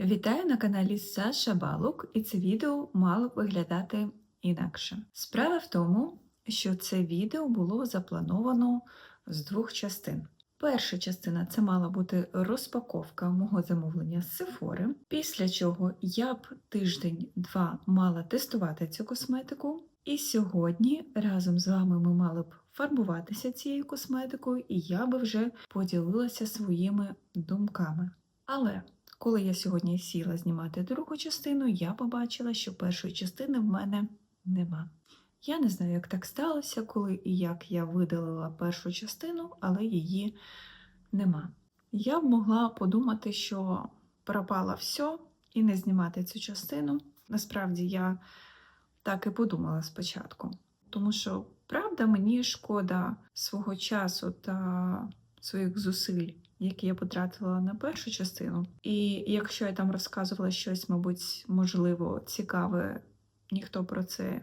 Вітаю на каналі Саша Балук, і це відео мало б виглядати інакше. Справа в тому, що це відео було заплановано з двох частин. Перша частина це мала бути розпаковка мого замовлення з Sephora, після чого я б тиждень-два мала тестувати цю косметику. І сьогодні разом з вами ми мали б фарбуватися цією косметикою, і я би вже поділилася своїми думками. Але коли я сьогодні сіла знімати другу частину, я побачила, що першої частини в мене нема. Я не знаю, як так сталося, коли і як я видалила першу частину, але її нема. Я б могла подумати, що пропало все і не знімати цю частину. Насправді я так і подумала спочатку. Тому що, правда, мені шкода свого часу та своїх зусиль, які я потратила на першу частину. І якщо я там розказувала щось, мабуть, можливо, цікаве, ніхто про це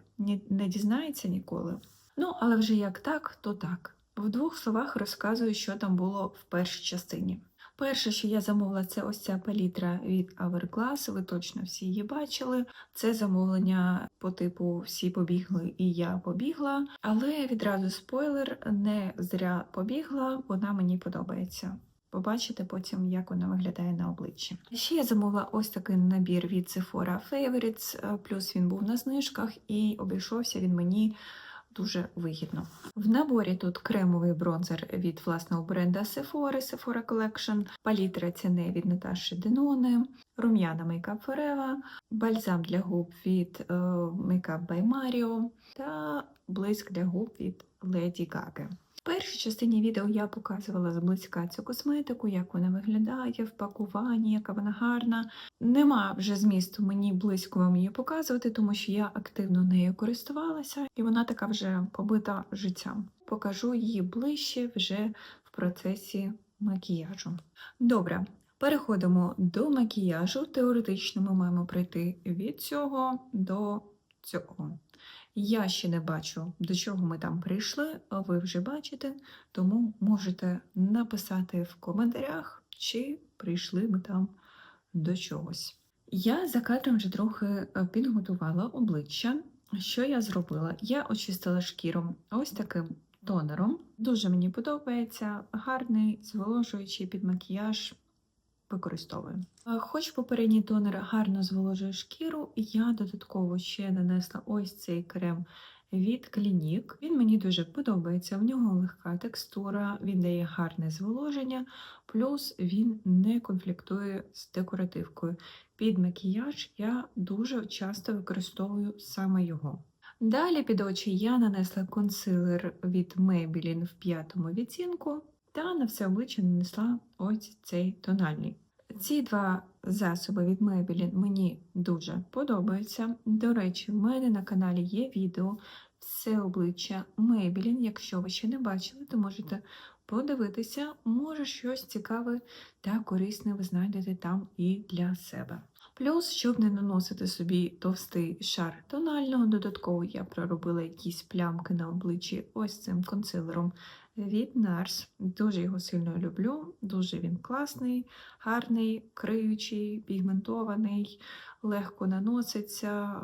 не дізнається ніколи. Ну, але вже як так, то так. В двох словах розказую, що там було в першій частині. Перше, що я замовила, це ось ця палітра від Hourglass, ви точно всі її бачили. Це замовлення по типу всі побігли і я побігла. Але відразу спойлер, не зря побігла, вона мені подобається. Побачите потім, як вона виглядає на обличчі. Ще я замовила ось такий набір від Sephora Favorites, е, плюс він був на знижках і обійшовся він мені дуже вигідно. В наборі тут кремовий бронзер від власного бренда Sephora, Sephora Collection, палітра ціни від Наташі Деноне, рум'яна Makeup Forever, бальзам для губ від е, Makeup by Mario та блиск для губ від Lady Gaga. В першій частині відео я показувала зблизька цю косметику, як вона виглядає в пакуванні, яка вона гарна. Нема вже змісту мені близько вам її показувати, тому що я активно нею користувалася, і вона така вже побита життям. Покажу її ближче вже в процесі макіяжу. Добре, переходимо до макіяжу. Теоретично ми маємо прийти від цього до цього. Я ще не бачу, до чого ми там прийшли, а ви вже бачите, тому можете написати в коментарях, чи прийшли ми там до чогось. Я за кадром вже трохи е, підготувала обличчя. Що я зробила? Я очистила шкіру ось таким тонером. Дуже мені подобається, гарний, зволожуючий під макіяж. Використовую. Е, Хоч попередній тонер гарно зволожує шкіру, я додатково ще нанесла ось цей крем від Clinique. Він мені дуже подобається, в нього легка текстура, він дає гарне зволоження, плюс він не конфліктує з декоративкою. Під макіяж я дуже часто використовую саме його. Далі під очі я нанесла консилер від Maybelline в п'ятому відтінку та на все обличчя нанесла ось цей тональний. Ці два засоби від Maybelline мені дуже подобаються. До речі, в мене на каналі є відео все обличчя Maybelline. Якщо ви ще не бачили, то можете подивитися. Може щось цікаве та корисне ви знайдете там і для себе. Плюс, щоб не наносити собі товстий шар тонального, додатково я проробила якісь плямки на обличчі ось цим консилером від NARS. Дуже його сильно люблю, дуже він класний, гарний, криючий, пігментований, легко наноситься.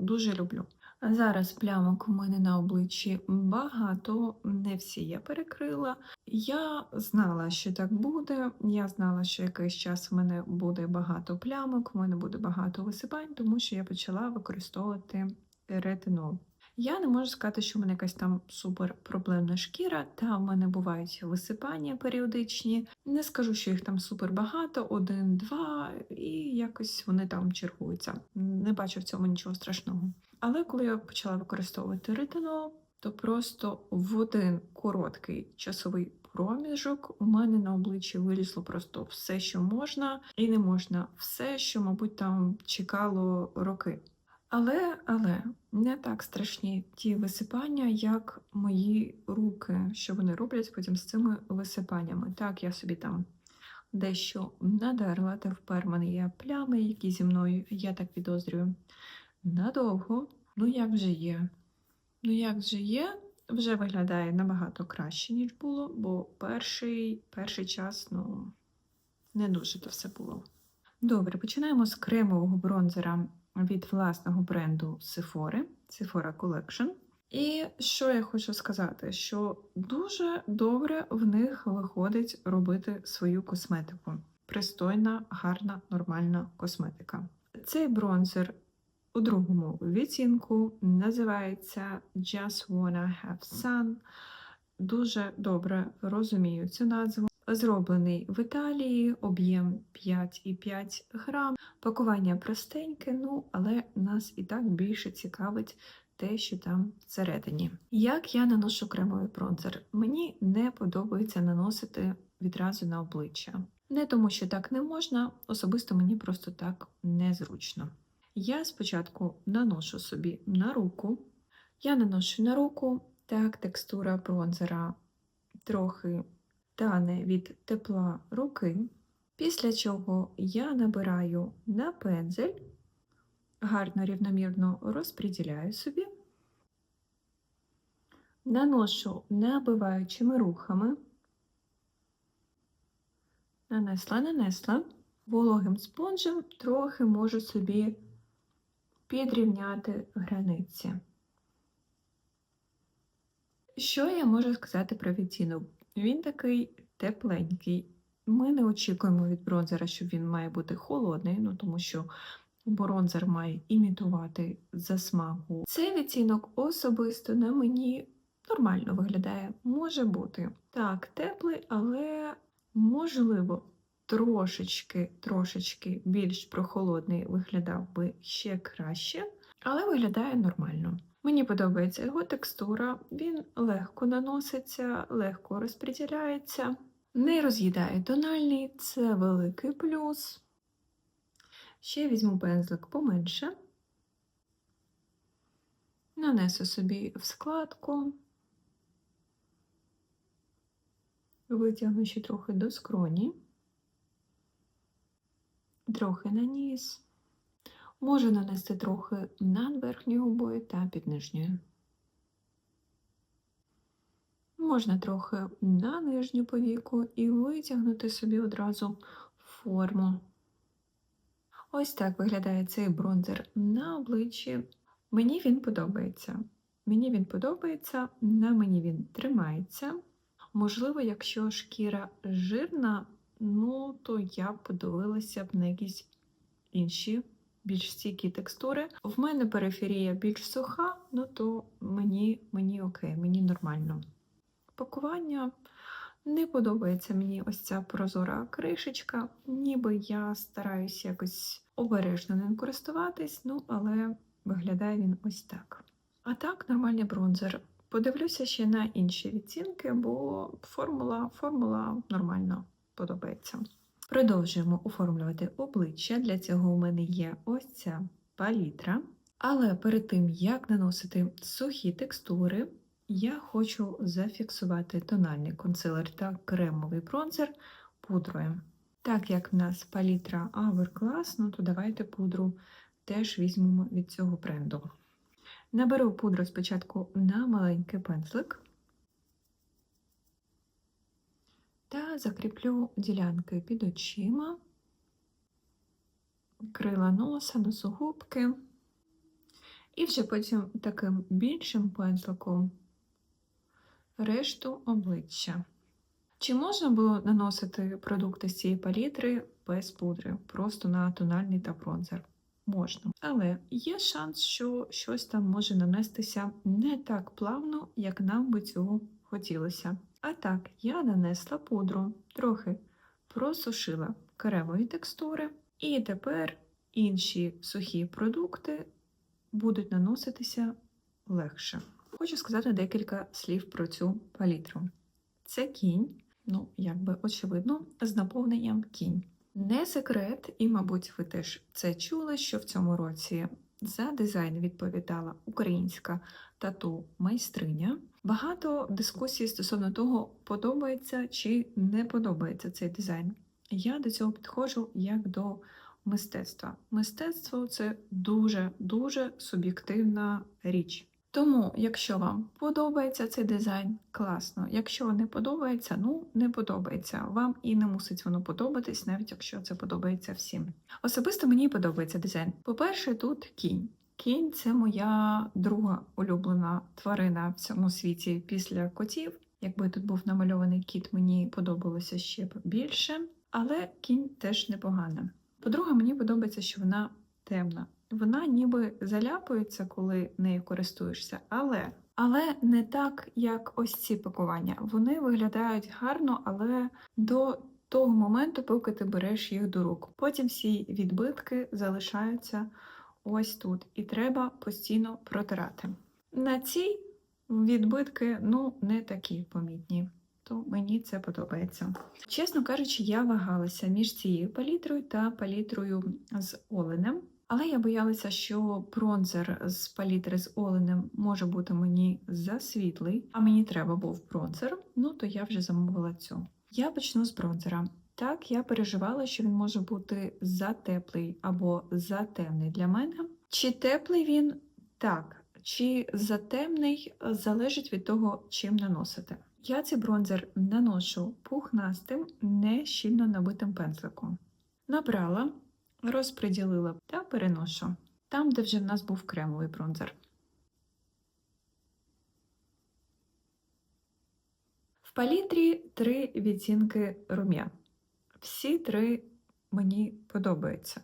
Дуже люблю. Зараз плямок у мене на обличчі багато, не всі я перекрила. Я знала, що так буде. Я знала, що якийсь час в мене буде багато плямок, в мене буде багато висипань, тому що я почала використовувати ретинол. Я не можу сказати, що в мене якась там супер проблемна шкіра, та в мене бувають висипання періодичні. Не скажу, що їх там супер багато, один, два, і якось вони там чергуються. Не бачу в цьому нічого страшного. Але коли я почала використовувати ретинол, то просто в один короткий часовий проміжок у мене на обличчі вилізло просто все, що можна, і не можна, все, що, мабуть, там чекало роки. Але, але не так страшні ті висипання, як мої руки, що вони роблять потім з цими висипаннями. Так, я собі там дещо надерла, тепер в мене є плями, які зі мною, я так підозрюю, надовго. Ну, як вже є? Ну, як вже є, вже виглядає набагато краще, ніж було, бо перший, перший час, ну, не дуже то все було. Добре, починаємо з кремового бронзера від власного бренду Sephora, Sephora Collection. І що я хочу сказати, що дуже добре в них виходить робити свою косметику. Пристойна, гарна, нормальна косметика. Цей бронзер у другому відтінку називається Just Wanna Have Sun. Дуже добре розумію цю назву. Зроблений в Італії, об'єм 5,5 грам. Пакування простеньке, ну але нас і так більше цікавить те, що там всередині. Як я наношу кремовий бронзер? Мені не подобається наносити відразу на обличчя. Не тому, що так не можна, особисто мені просто так незручно. Я спочатку наношу собі на руку. Я наношу на руку, так, текстура бронзера трохи тане від тепла руки. Після чого я набираю на пензель, гарно рівномірно розподіляю собі, наношу набиваючими рухами, нанесла, нанесла, вологим спонжем трохи можу собі підрівняти границі. Що я можу сказати про відтінок? Він такий тепленький. Ми не очікуємо від бронзера, що він має бути холодний, ну тому що бронзер має імітувати засмагу. Цей відтінок особисто на мені нормально виглядає. Може бути так, теплий, але можливо трошечки, трошечки більш прохолодний виглядав би ще краще, але виглядає нормально. Мені подобається його текстура, він легко наноситься, легко розподіляється, не роз'їдає тональний, це великий плюс. Ще візьму пензлик поменше, нанесу собі в складку, витягну ще трохи до скроні, трохи на ніс. Можу нанести трохи над верхньою губою та під нижньою. Можна трохи на нижню повіку і витягнути собі одразу форму. Ось так виглядає цей бронзер на обличчі. Мені він подобається. Мені він подобається, на мені він тримається. Можливо, якщо шкіра жирна, ну то я б подивилася б на якісь інші більш стійкі текстури. В мене периферія більш суха, ну то мені, мені окей, мені нормально. Пакування не подобається мені ось ця прозора кришечка, ніби я стараюся якось обережно ним користуватись, ну але виглядає він ось так. А так, нормальний бронзер. Подивлюся ще на інші відцінки, бо формула, формула нормально подобається. Продовжуємо оформлювати обличчя. Для цього у мене є ось ця палітра. Але перед тим, як наносити сухі текстури, я хочу зафіксувати тональний консилер та кремовий бронзер пудрою. Так як в нас палітра Hourglass, ну то давайте пудру теж візьмемо від цього бренду. Наберу пудру спочатку на маленький пензлик. та закріплю ділянки під очима, крила носа, носогубки. І вже потім таким більшим пензликом решту обличчя. Чи можна було наносити продукти з цієї палітри без пудри, просто на тональний та бронзер? Можна. Але є шанс, що щось там може нанестися не так плавно, як нам би цього хотілося. А так, я нанесла пудру, трохи просушила кремові текстури, і тепер інші сухі продукти будуть наноситися легше. Хочу сказати декілька слів про цю палітру. Це кінь, ну, якби очевидно, з наповненням кінь. Не секрет, і, мабуть, ви теж це чули, що в цьому році за дизайн відповідала українська тату майстриня. Багато дискусій стосовно того, подобається чи не подобається цей дизайн. Я до цього підходжу як до мистецтва. Мистецтво це дуже-дуже суб'єктивна річ. Тому, якщо вам подобається цей дизайн, класно. Якщо не подобається, ну не подобається. Вам і не мусить воно подобатись, навіть якщо це подобається всім. Особисто мені подобається дизайн. По-перше, тут кінь. Кінь це моя друга улюблена тварина в цьому світі після котів. Якби тут був намальований кіт, мені подобалося ще б більше, але кінь теж непогана. По-друге, мені подобається, що вона темна. Вона ніби заляпується, коли нею користуєшся, але але не так, як ось ці пакування. Вони виглядають гарно, але до того моменту, поки ти береш їх до рук. Потім всі відбитки залишаються ось тут, і треба постійно протирати. На цій відбитки ну, не такі помітні, то мені це подобається. Чесно кажучи, я вагалася між цією палітрою та палітрою з оленем. Але я боялася, що бронзер з палітри з оленем може бути мені засвітлий, а мені треба був бронзер, ну то я вже замовила цю. Я почну з бронзера. Так, я переживала, що він може бути затеплий або затемний для мене. Чи теплий він? Так. Чи затемний залежить від того, чим наносити. Я цей бронзер наношу пухнастим, не щільно набитим пензликом. Набрала, розподілила та переношу там, де вже в нас був кремовий бронзер. В палітрі три відтінки рум'ян. Всі три мені подобаються.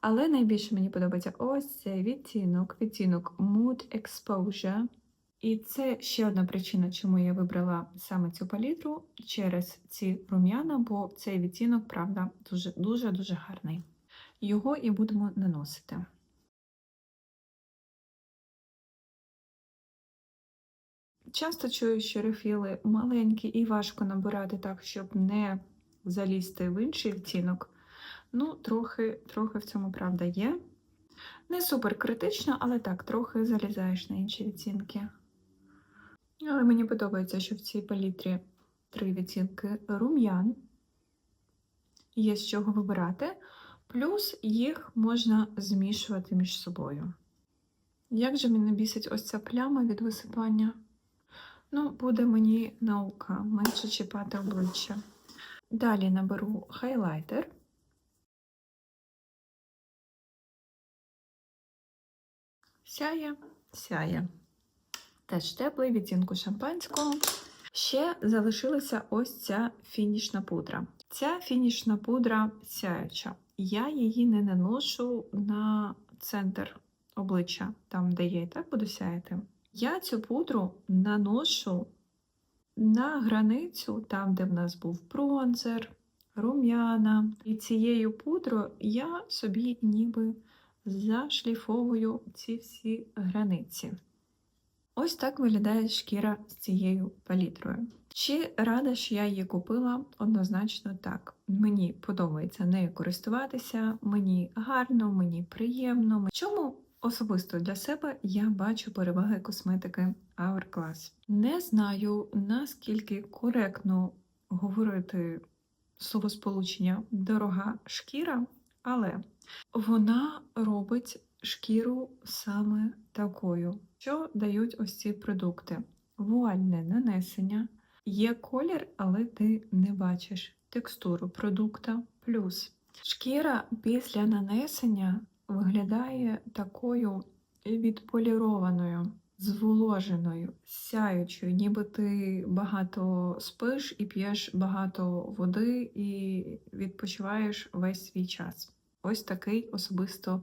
Але найбільше мені подобається ось цей відтінок, відтінок Mood Exposure. І це ще одна причина, чому я вибрала саме цю палітру через ці рум'яна, бо цей відтінок, правда, дуже-дуже гарний. Його і будемо наносити. Часто чую, що рефіли маленькі і важко набирати так, щоб не залізти в інший відтінок. Ну, трохи трохи в цьому правда є. Не супер критично, але так, трохи залізаєш на інші відцінки. Але мені подобається, що в цій палітрі три відцінки рум'ян. Є з чого вибирати, плюс їх можна змішувати між собою. Як же мене бісить ось ця пляма від висипання? Ну, буде мені наука, менше чіпати обличчя. Далі наберу хайлайтер. Сяє, сяє. Теж теплий відтінку шампанського. Ще залишилася ось ця фінішна пудра. Ця фінішна пудра сяюча. Я її не наношу на центр обличчя, там, де я і так буду сяяти. Я цю пудру наношу на границю, там, де в нас був бронзер, рум'яна. І цією пудрою я собі ніби зашліфовую ці всі границі. Ось так виглядає шкіра з цією палітрою. Чи рада, що я її купила? Однозначно так. Мені подобається нею користуватися, мені гарно, мені приємно. Чому особисто для себе я бачу переваги косметики Hourglass. Не знаю, наскільки коректно говорити словосполучення дорога шкіра, але вона робить шкіру саме такою, що дають ось ці продукти. Вуальне нанесення, є колір, але ти не бачиш текстуру продукта. Плюс шкіра після нанесення виглядає такою відполірованою, зволоженою, сяючою, ніби ти багато спиш і п'єш багато води і відпочиваєш весь свій час. Ось такий особисто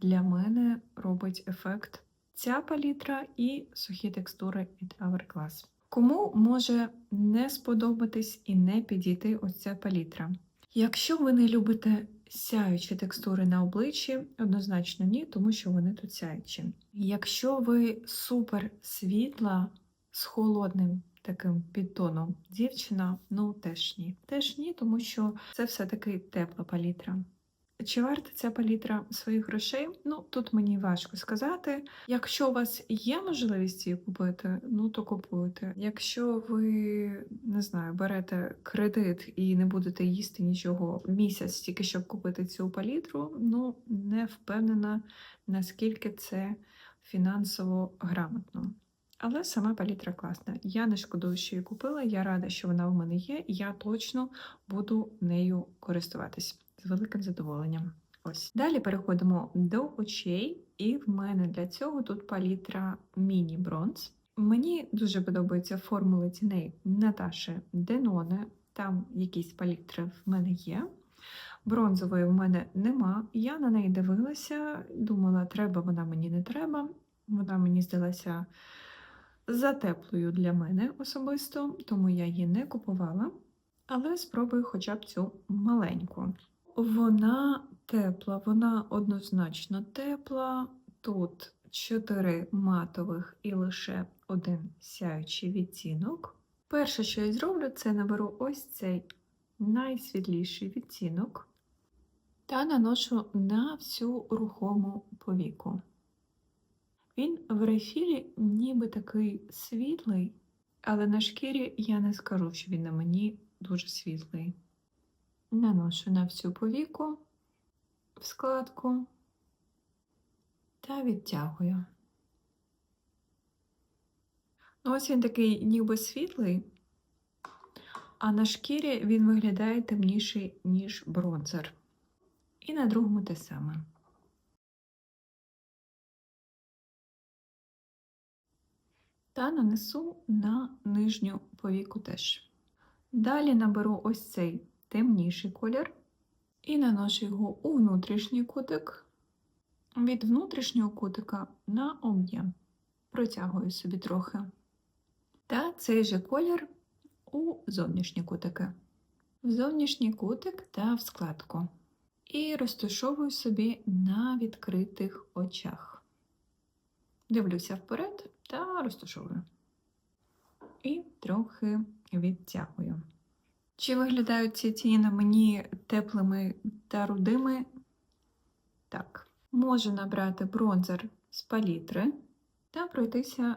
для мене робить ефект ця палітра і сухі текстури від Hourglass. Кому може не сподобатись і не підійти ось ця палітра? Якщо ви не любите сяючі текстури на обличчі, однозначно ні, тому що вони тут сяючі. Якщо ви супер світла з холодним таким підтоном дівчина, ну теж ні. Теж ні, тому що це все-таки тепла палітра. Чи варта ця палітра своїх грошей? Ну, тут мені важко сказати. Якщо у вас є можливість її купити, ну то купуйте. Якщо ви не знаю, берете кредит і не будете їсти нічого місяць, тільки щоб купити цю палітру, ну не впевнена, наскільки це фінансово грамотно. Але сама палітра класна. Я не шкодую, що її купила. Я рада, що вона в мене є, і я точно буду нею користуватись з великим задоволенням. Ось. Далі переходимо до очей, і в мене для цього тут палітра Міні Бронз. Мені дуже подобаються формули тіней Наташі Деноне. Там якісь палітри в мене є. Бронзової в мене нема. Я на неї дивилася, думала, треба вона мені не треба. Вона мені здалася затеплою для мене особисто, тому я її не купувала. Але спробую хоча б цю маленьку. Вона тепла, вона однозначно тепла. Тут 4 матових і лише один сяючий відтінок. Перше, що я зроблю, це наберу ось цей найсвітліший відтінок та наношу на всю рухому повіку. Він в рефілі ніби такий світлий, але на шкірі я не скажу, що він на мені дуже світлий. Наношу на всю повіку в складку та відтягую. Ну, ось він такий ніби світлий, а на шкірі він виглядає темніший, ніж бронзер. І на другому те саме. Та нанесу на нижню повіку теж. Далі наберу ось цей темніший колір і наношу його у внутрішній кутик, від внутрішнього кутика на об'єм. Протягую собі трохи. Та цей же колір у зовнішні кутики. В зовнішній кутик та в складку. І розташовую собі на відкритих очах. Дивлюся вперед та розташовую. І трохи відтягую. Чи виглядають ці тіні на мені теплими та рудими? Так. Можу набрати бронзер з палітри та пройтися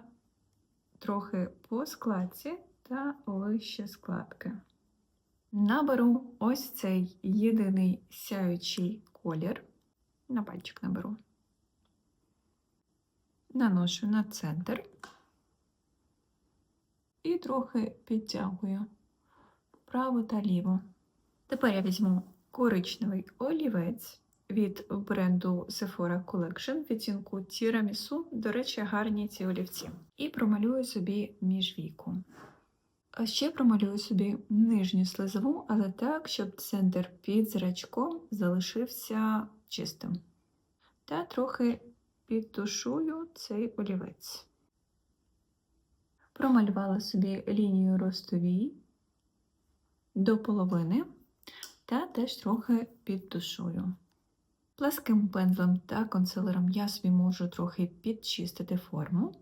трохи по складці та вище складки. Наберу ось цей єдиний сяючий колір. На пальчик наберу. Наношу на центр і трохи підтягую вправо та ліво. Тепер я візьму коричневий олівець від бренду Sephora Collection відтінку Tiramisu. До речі, гарні ці олівці. І промалюю собі міжвіку. А ще промалюю собі нижню слизову, але так, щоб центр під зрачком залишився чистим. Та трохи підтушую цей олівець. Промалювала собі лінію ростовій до половини та теж трохи підтушую. Пласким пензлем та консилером я собі можу трохи підчистити форму.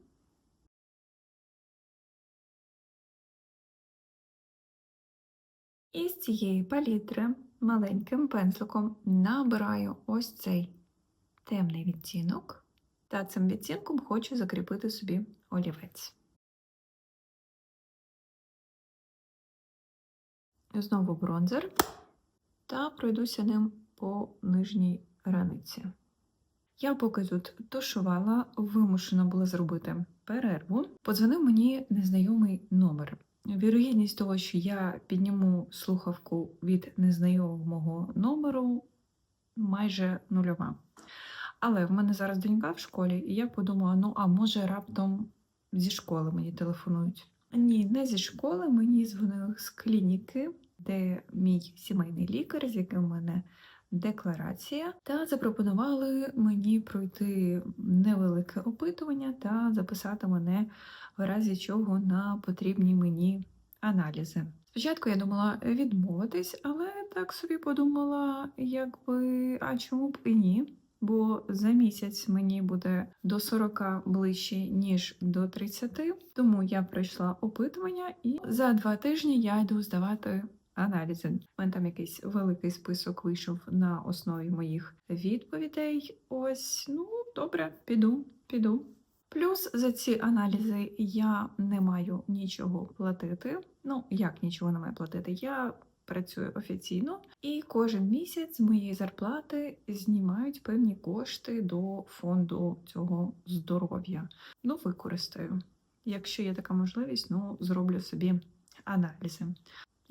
І з цієї палітри маленьким пензликом набираю ось цей темний відтінок, та цим відтінком хочу закріпити собі олівець. Знову бронзер та пройдуся ним по нижній раниці. Я поки тут тушувала, вимушена була зробити перерву. Подзвонив мені незнайомий номер. Вірогідність того, що я підніму слухавку від незнайомого номеру, майже нульова. Але в мене зараз донька в школі, і я подумала: ну, а може раптом зі школи мені телефонують. Ні, не зі школи, мені дзвонили з клініки, де мій сімейний лікар, з яким в мене декларація, та запропонували мені пройти невелике опитування та записати мене в разі чого на потрібні мені аналізи. Спочатку я думала відмовитись, але так собі подумала, якби а чому б і ні? Бо за місяць мені буде до 40 ближче, ніж до 30, тому я пройшла опитування, і за два тижні я йду здавати аналізи. У мене там якийсь великий список вийшов на основі моїх відповідей. Ось, ну добре, піду, піду. Плюс за ці аналізи я не маю нічого платити. Ну, як нічого не маю платити? Я працюю офіційно, і кожен місяць з моєї зарплати знімають певні кошти до фонду цього здоров'я. Ну, використаю. Якщо є така можливість, ну зроблю собі аналізи.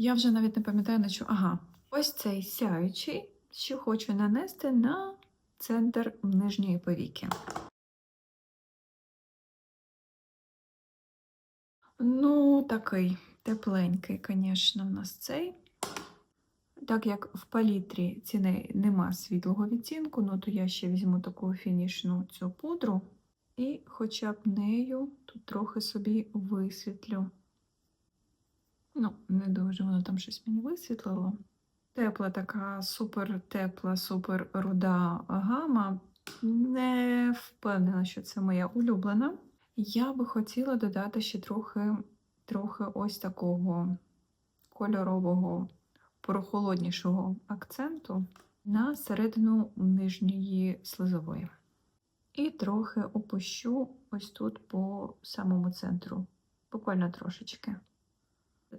Я вже навіть не пам'ятаю на що. Ага, ось цей сяючий, що хочу нанести на центр нижньої повіки. Ну, такий тепленький, звісно, в нас цей. Так як в палітрі ціни нема світлого відтінку, ну то я ще візьму таку фінішну цю пудру і хоча б нею тут трохи собі висвітлю. Ну, не дуже воно там щось мені висвітлило. Тепла така супер тепла, супер руда гама. Не впевнена, що це моя улюблена. Я би хотіла додати ще трохи, трохи ось такого кольорового, прохолоднішого акценту на середину нижньої слизової. І трохи опущу ось тут по самому центру, буквально трошечки.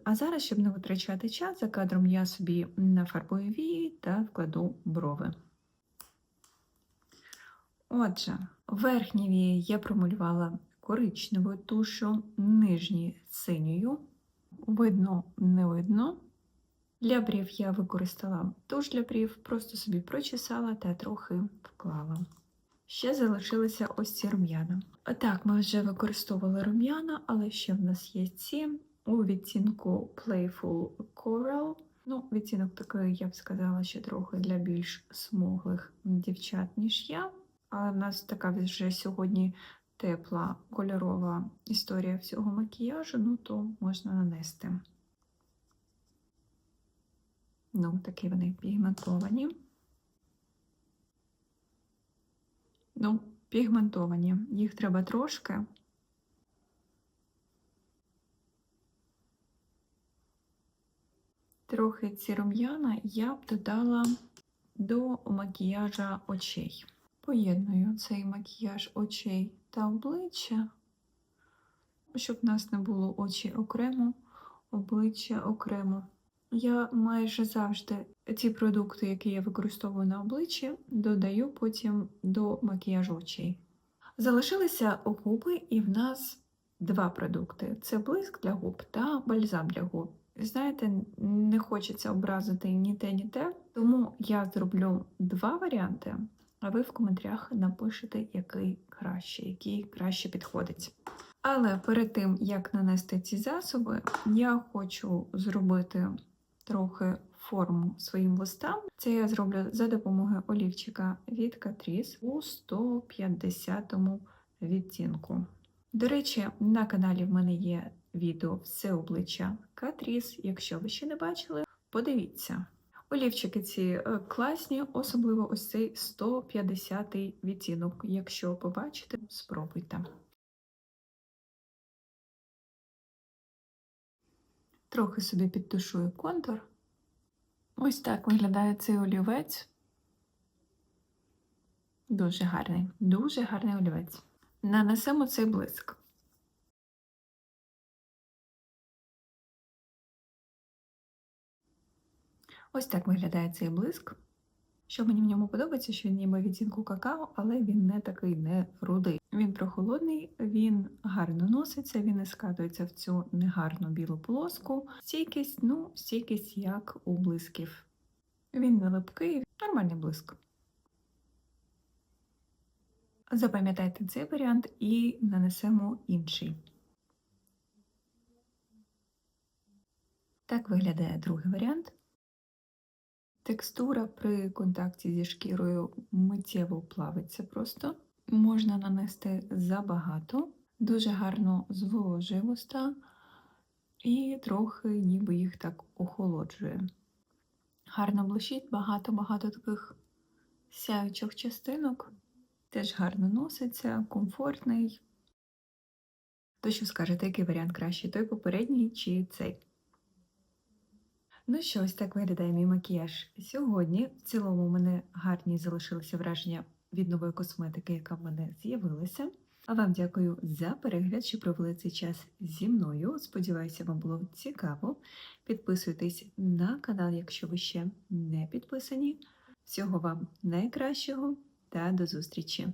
А зараз, щоб не витрачати час, за кадром я собі нафарбую вії та вкладу брови. Отже, верхні вії я промалювала коричневою тушу, нижні синьою. Видно, не видно. Для брів я використала туш для брів, просто собі прочесала та трохи вклала. Ще залишилися ось ці рум'яна. Так, ми вже використовували рум'яна, але ще в нас є ці у відтінку Playful Coral. Ну, відтінок такий, я б сказала, що трохи для більш смуглих дівчат, ніж я. Але в нас така вже сьогодні тепла кольорова історія всього макіяжу, ну то можна нанести. Ну, такі вони пігментовані. Ну, пігментовані. Їх треба трошки. Трохи ці рум'яна я б додала до макіяжа очей. Поєдную цей макіяж очей та обличчя, щоб в нас не було очі окремо, обличчя окремо. Я майже завжди ті продукти, які я використовую на обличчі, додаю потім до макіяжу очей. Залишилися губи, і в нас два продукти: це блиск для губ та бальзам для губ. Знаєте, не хочеться образити ні те, ні те, тому я зроблю два варіанти, а ви в коментарях напишете, який краще, який краще підходить. Але перед тим, як нанести ці засоби, я хочу зробити трохи форму своїм листам. Це я зроблю за допомогою олівчика від Catrice у 150 відтінку. До речі, на каналі в мене є відео все обличчя Catrice. Якщо ви ще не бачили, подивіться. Олівчики ці е, класні, особливо ось цей 150 відтінок. Якщо побачите, спробуйте. Трохи собі підтушую контур. Ось так виглядає цей олівець. Дуже гарний, дуже гарний олівець. Нанесемо цей блиск. Ось так виглядає цей блиск. Що мені в ньому подобається, що він ніби відтінку какао, але він не такий не рудий. Він прохолодний, він гарно носиться, він не скатується в цю негарну білу полоску. Стійкість, ну, стійкість як у блисків. Він не липкий, нормальний блиск. Запам'ятайте цей варіант і нанесемо інший. Так виглядає другий варіант. Текстура при контакті зі шкірою миттєво плавиться просто. Можна нанести забагато, дуже гарно зволожує вуста і трохи ніби їх так охолоджує. Гарно блищить, багато-багато таких сяючих частинок. Теж гарно носиться, комфортний. То що скажете, який варіант кращий? Той попередній чи цей? Ну що, ось так виглядає мій макіяж сьогодні. В цілому у мене гарні залишилися враження від нової косметики, яка в мене з'явилася. А вам дякую за перегляд, що провели цей час зі мною. Сподіваюся, вам було цікаво. Підписуйтесь на канал, якщо ви ще не підписані. Всього вам найкращого та до зустрічі!